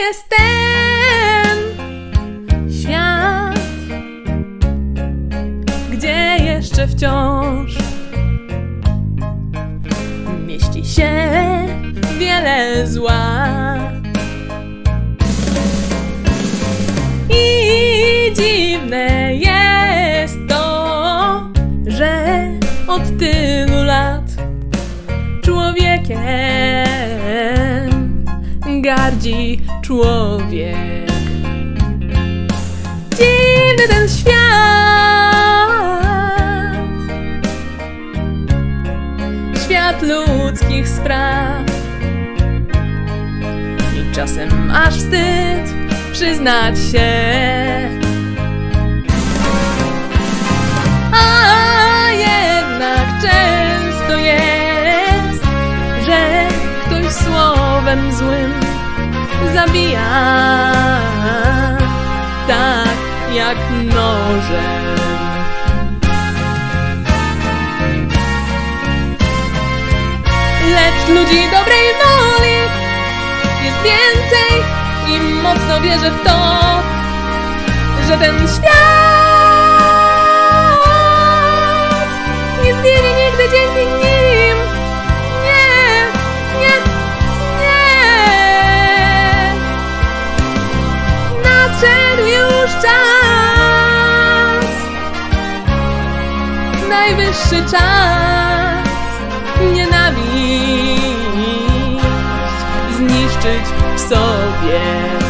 jest ten świat, gdzie jeszcze wciąż mieści się wiele zła. I dziwne jest to, że od tylu lat człowiekiem gardzi człowiek. Dziwny ten świat. Świat ludzkich spraw. I czasem aż wstyd przyznać się. A jednak często jest, że ktoś słowem złym zabija tak jak nożem. Lecz ludzi dobrej woli jest więcej i mocno wierzę w to, że ten świat najwyższy czas nienawiść zniszczyć w sobie.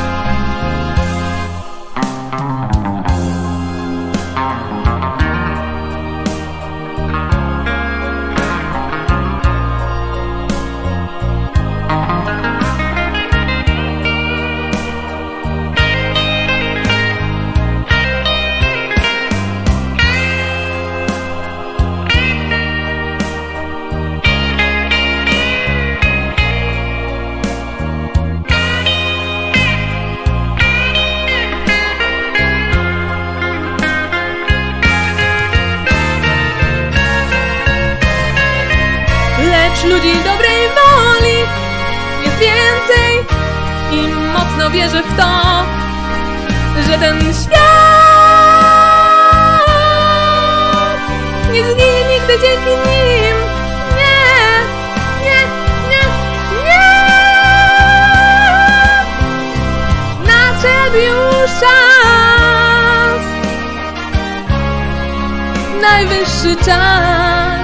Ludzi dobrej woli jest więcej i mocno wierzę w to, że ten świat nie zginie nigdy dzięki nim. Nie, nie, nie, nie. Nadszedł już czas, najwyższy czas